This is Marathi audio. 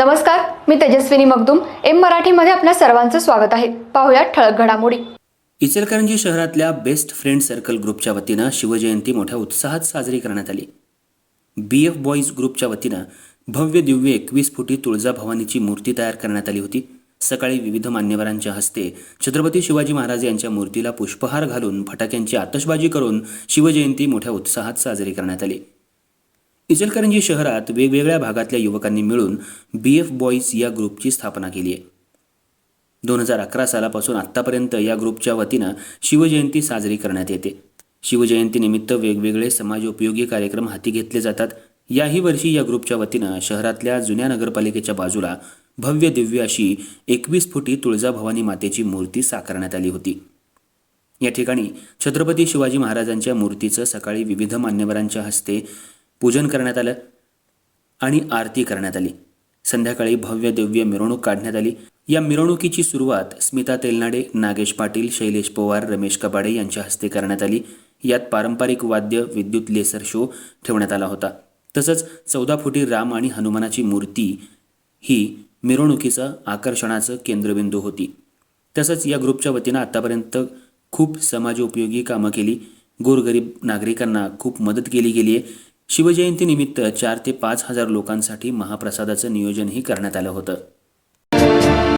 नमस्कार मी तेजस्विनी मगदुम. एम मराठीमध्ये आपल्या सर्वांचं स्वागत आहे. पाहुयात ठळक घडामोडी. इचलकरंजी शहरातल्या बेस्ट फ्रेंड सर्कल ग्रुपच्या वतीनं शिवजयंती मोठ्या उत्साहात साजरी करण्यात आली. बी एफ बॉईज ग्रुपच्या वतीनं भव्य दिव्य एकवीस फुटी तुळजाभवानीची मूर्ती तयार करण्यात आली होती. सकाळी विविध मान्यवरांच्या हस्ते छत्रपती शिवाजी महाराज यांच्या मूर्तीला पुष्पहार घालून फटाक्यांची आतषबाजी करून शिवजयंती मोठ्या उत्साहात साजरी करण्यात आली. इचलकरंजी शहरात वेगवेगळ्या भागातल्या युवकांनी मिळून बी एफ बॉईज या ग्रुपची स्थापना केली आहे. दोन हजार अकरा सालापासून आत्तापर्यंत या ग्रुपच्या वतीनं शिवजयंती साजरी करण्यात येते. शिवजयंतीनिमित्त वेगवेगळे समाजोपयोगी कार्यक्रम हाती घेतले जातात. याही वर्षी या ग्रुपच्या वतीनं शहरातल्या जुन्या नगरपालिकेच्या बाजूला भव्य दिव्य अशी एकवीस फुटी तुळजाभवानी मातेची मूर्ती साकारण्यात आली होती. या ठिकाणी छत्रपती शिवाजी महाराजांच्या मूर्तीचं सकाळी विविध मान्यवरांच्या हस्ते पूजन करण्यात आलं आणि आरती करण्यात आली. संध्याकाळी भव्य दिव्य मिरवणूक काढण्यात आली. या मिरवणुकीची सुरुवात स्मिता तेलनाडे नागेश पाटील शैलेश पवार रमेश कबाडे यांच्या हस्ते करण्यात आली. यात पारंपरिक वाद्य विद्युत लेसर शो ठेवण्यात आला होता. तसंच चौदा फुटी राम आणि हनुमानाची मूर्ती ही मिरवणुकीचं आकर्षणाचं केंद्रबिंदू होती. तसंच या ग्रुपच्या वतीनं आतापर्यंत खूप समाजोपयोगी कामं केली. गोरगरीब नागरिकांना खूप मदत केली गेली आहे शिवजयंतीनिमित्त चार ते पाच हजार लोकांसाठी महाप्रसादाचं नियोजनही करण्यात आलं होतं.